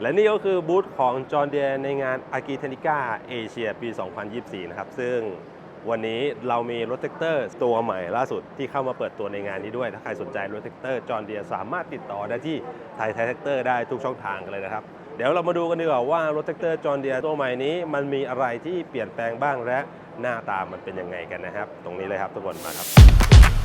และนี่ก็คือบูธของจอร์เดียในงานอากิเทนิก้าเอเชียปี 2024 นะครับ ซึ่งวันนี้เรามีรถแท็กเตอร์ตัวใหม่ล่าสุดที่เข้ามาเปิดตัวในงานนี้ด้วย ถ้าใครสนใจรถแท็กเตอร์จอร์เดียสามารถติดต่อได้ที่ไทยไทยแท็กเตอร์ได้ทุกช่องทางกันเลยนะครับ เดี๋ยวเรามาดูกันดีกว่าว่ารถแท็กเตอร์จอร์เดียตัวใหม่นี้ มันมีอะไรที่เปลี่ยนแปลงบ้างและหน้าตามันเป็นยังไงกันนะครับ ตรงนี้เลยครับทุกคนมาครับ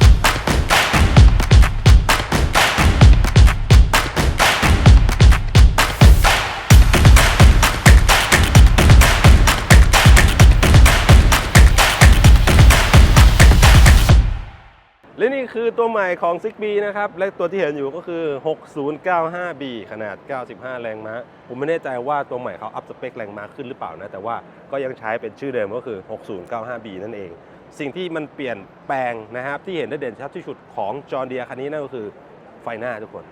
คือตัวใหม่ของ Zigbee นะครับ และตัวที่เห็นอยู่ก็คือ 6095B ขนาด 95 แรงม้า ผมไม่แน่ใจว่าตัวใหม่เขาอัพสเปคแรงม้าขึ้นหรือเปล่านะ แต่ว่าก็ยังใช้เป็นชื่อเดิมก็คือ 6095B นั่นเอง สิ่งที่มันเปลี่ยนแปลงนะครับ ที่เห็นได้เด่นชัดที่สุดของจอร์เดียคันนี้นั่นก็คือไฟหน้าทุกคน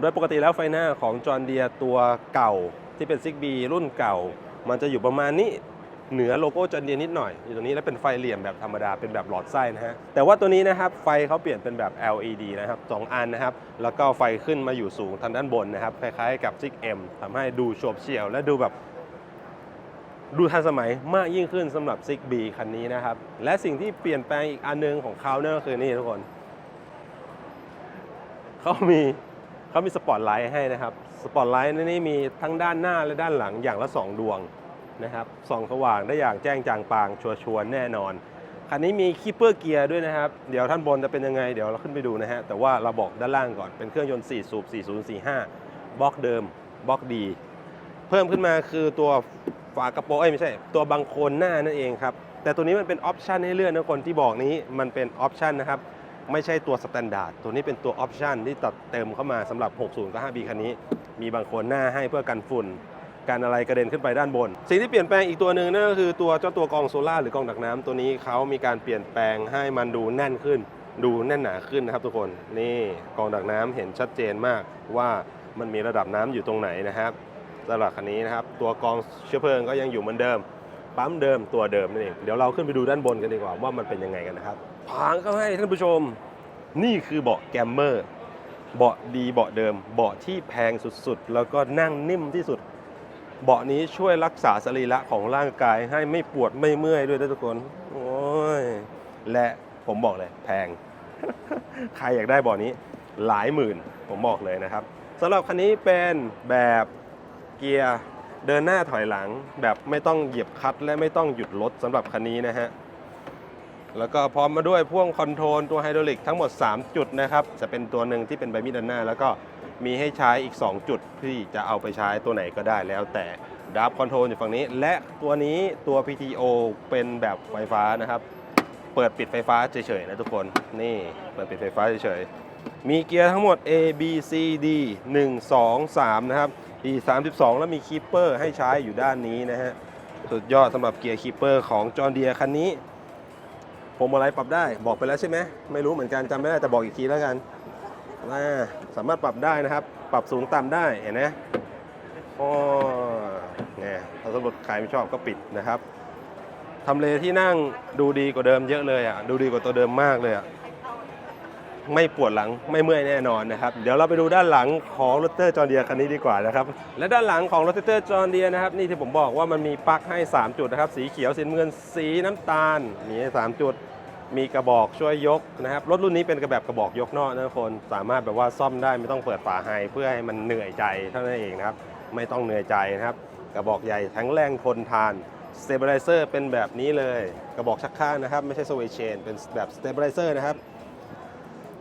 โดยปกติแล้วไฟหน้าของจอร์เดียตัวเก่าที่เป็น Zigbee รุ่นเก่า มันจะอยู่ประมาณนี้ เหนือโลโก้จอเดียนิดหน่อย อยู่ตรงนี้แล้วเป็นไฟเหลี่ยมแบบธรรมดาเป็นแบบหลอดไส้นะฮะแต่ว่าตัวนี้นะครับไฟเขาเปลี่ยนเป็นแบบ LED นะครับสองอันนะครับ แล้วก็ไฟขึ้นมาอยู่สูงทางด้านบนนะครับคล้ายๆกับ Zig M ทำให้ดูโฉบเฉี่ยวและดูแบบดูทันสมัยมากยิ่งขึ้นสำหรับ Zig B คันนี้นะครับ และสิ่งที่เปลี่ยนแปลงอีกอันหนึงของเขาเนี่ยก็คือนี่ทุกคนเขามีเขามีสปอตไลท์ให้นะครับ สปอตไลท์นี่มีทั้งด้านหน้าและด้านหลังอย่างละ 2 ดวง นะครับส่องสว่างได้อย่างแจ้งจางปางชัวร์แน่นอน คันนี้มีคีเปอร์เกียร์ด้วยนะครับ เดี๋ยวท่านบนจะเป็นยังไงเดี๋ยวเราขึ้นไปดูนะฮะ แต่ว่าเราบอกด้านล่างก่อนเป็นเครื่องยนต์ 4 สูบ 4045 บล็อกเดิมบล็อกดี เพิ่มขึ้นมาคือตัวฝากระโปรงเอ้ยไม่ใช่ ตัวบังโคลนหน้านั่นเองครับ แต่ตัวนี้มันเป็นออปชันให้เลือนนะคนที่บอกนี้มันเป็นออปชันนะครับไม่ใช่ตัวสแตนดาร์ดตัวนี้เป็นตัวออปชันที่ตัดเติมเข้ามาสำหรับ 60 กับ 5B คันนี้ มีบางคนหน้าให้เพื่อกันฝุ่น การอะไรกระเด็นขึ้นไปด้านบน สิ่งที่เปลี่ยนแปลงอีกตัวหนึ่งนั่นก็คือตัวเจ้าตัวกองโซล่าหรือกองดักน้ำตัวนี้เขามีการเปลี่ยนแปลงให้มันดูแน่นขึ้น ดูแน่นหนาขึ้นนะครับทุกคนนี่กองดักน้ำเห็นชัดเจนมากว่ามันมีระดับน้ำอยู่ตรงไหนนะครับสำหรับคันนี้นะครับตัวกองเชื้อเพลิงก็ยังอยู่เหมือนเดิมปั๊มเดิมตัวเดิมนั่นเองเดี๋ยวเราขึ้นไปดูด้านบนกันดีกว่าว่ามันเป็นยังไงกันนะครับพางเข้าให้ท่านผู้ชม นี่คือเบาะแกมเมอร์เบาะดีเบาะเดิม เบาะที่แพงสุดๆ แล้วก็นั่งนิ่มที่สุด เบาะนี้ช่วยรักษาสรีระของร่างกายให้ไม่ปวดไม่เมื่อยด้วยนะทุกคน โอ้ย และผมบอกเลยแพง ใครอยากได้เบาะนี้หลายหมื่น ผมบอกเลยนะครับสำหรับคันนี้เป็นแบบเกียร์เดินหน้าถอยหลัง แบบไม่ต้องเหยียบคัตและไม่ต้องหยุดรถสำหรับคันนี้นะฮะแล้วก็พร้อมมาด้วยพ่วงคอนโทรลตัวไฮดรอลิกทั้งหมด 3 จุดนะครับ จะเป็นตัวหนึ่งที่เป็นใบมีดด้านหน้า แล้วก็ มีให้ใช้อีก 2 จุดที่จะเอาไปใช้ตัวไหนก็ได้แล้วแต่ดับคอนโทรลอยู่ฝั่งนี้ และตัวนี้ตัว PTO เป็นแบบไฟฟ้านะครับ เปิดปิดไฟฟ้าเฉยๆนะทุกคน นี่เปิดปิดไฟฟ้าเฉยๆ มีเกียร์ทั้งหมด A B C D 1 2 3 นะครับ E 32 แล้วมีคีปเปอร์ให้ใช้อยู่ด้านนี้นะฮะ สุดยอดสำหรับเกียร์คีปเปอร์ของจอร์เดียคันนี้ผมอะไรปรับได้บอกไปแล้วใช่ไหมไม่รู้เหมือนกันจำไม่ได้แต่บอกอีกทีแล้วกัน ว่าสามารถปรับได้นะครับ ปรับสูงต่ำได้เห็นไหมโอ้เนี่ยถ้าสมมติใครไม่ชอบก็ปิดนะครับทำเลที่นั่งดูดีกว่าเดิมเยอะเลยอะดูดีกว่าตัวเดิมมากเลยอะไม่ปวดหลังไม่เมื่อยแน่นอนนะครับ เดี๋ยวเราไปดูด้านหลังของรถเตอร์จอร์เดียคันนี้ดีกว่านะครับ และด้านหลังของรถเตอร์จอร์เดียนะครับ นี่ที่ผมบอกว่ามันมีปลั๊กให้ 3 จุดนะครับ สีเขียวสีเงินสีน้ำตาลมีให้3จุด มีกระบอกช่วยยกนะครับ รถรุ่นนี้เป็นกระแบบกระบอกยกนอกนะคนสามารถแบบว่าซ่อมได้ไม่ต้องเปิดฝาไฮเพื่อให้มันเหนื่อยใจเท่านั้นเองนะครับ ไม่ต้องเหนื่อยใจนะครับ กระบอกใหญ่แข็งแรงทนทานสเตเบลไลเซอร์เป็นแบบนี้เลย กระบอกชักข้างนะครับ ไม่ใช่สวิตเชนเป็นแบบสเตเบลไลเซอร์นะครับ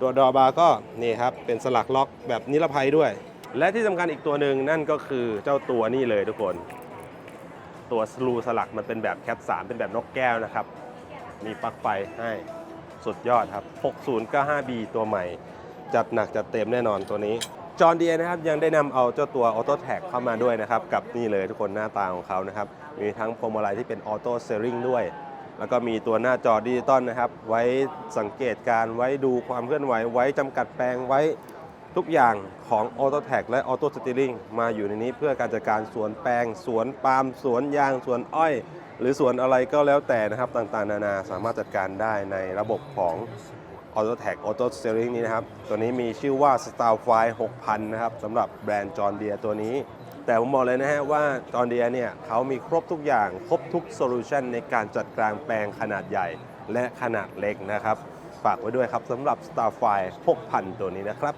ตัวดอบาร์ก็นี่ครับเป็นสลักล็อกแบบนิรภัยด้วย และที่สำคัญอีกตัวหนึ่งนั่นก็คือเจ้าตัวนี่เลยทุกคน ตัวสลูสลักมันเป็นแบบแคป3เป็นแบบนกแก้วนะครับ มีปลั๊กไฟให้สุดยอดครับ 6095B ตัวใหม่ จัดหนักจัดเต็มแน่นอนตัวนี้ จอร์เดียนะครับยังได้นำเอาเจ้าตัว Auto Tag เข้ามาด้วยนะครับ กับนี่เลยทุกคนหน้าตาของเขานะครับ มีทั้งพวงมาลัยที่เป็น Auto Steering ด้วย แล้วก็มีตัวหน้าจอดิจิตอลนะครับ ไว้สังเกตการไว้ดูความเคลื่อนไหว ไว้จำกัดแปลงไว้ ทุกอย่างของ Auto Tag และ Auto Steering มาอยู่ในนี้เพื่อการจัดการสวนแปลง สวนปาล์มสวนยาง สวนอ้อย หรือสวนอะไรก็แล้วแต่นะครับต่างๆ นานาสามารถจัดการได้ในระบบของ Auto Tag Auto Steering นี้นะครับ ตัวนี้มีชื่อว่า Starfire 6000 นะครับสำหรับแบรนด์จอ n เดียตัวนี้ แต่ผมบอกเลยนะฮะว่าจอ n เดียเนี่ยเขามีครบทุกอย่างครบทุกโซลูชันในการจัดกลางแปลงขนาดใหญ่และขนาดเล็กนะครับฝากไว้ด้วยครับสำหรับ Starfire 6000 ตัวนี้นะครับ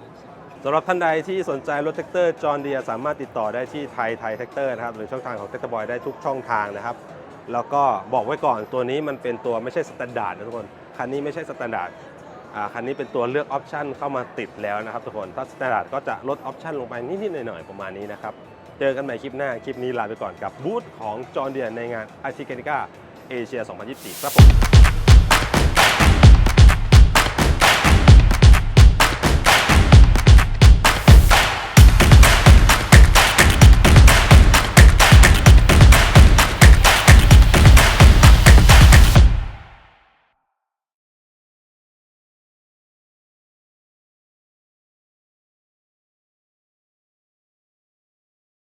สำหรับท่านใดที่สนใจรถแท็กเตอร์จอ n เดียสามารถติดต่อได้ที่ไทยไทยแท็กเตอร์นะครับหรือช่องทางของเท็กเตอร์บอยได้ทุกช่องทางนะครับ แล้วก็บอกไว้ก่อนตัวนี้มันเป็นตัวไม่ใช่สแตนดาร์ดนะทุกคน คันนี้ไม่ใช่สแตนดาร์ดคันนี้เป็นตัวเลือกออปชันเข้ามาติดแล้วนะครับทุกคน ถ้าสแตนดาร์ดก็จะลดออปชันลงไปนิดๆหน่อยๆประมาณนี้นะครับ เจอกันใหม่คลิปหน้า คลิปนี้ลาไปก่อนกับบูธของจอ n เดียในงานอาร์ติเกนิก้าเอเชีย 2024 ครับผม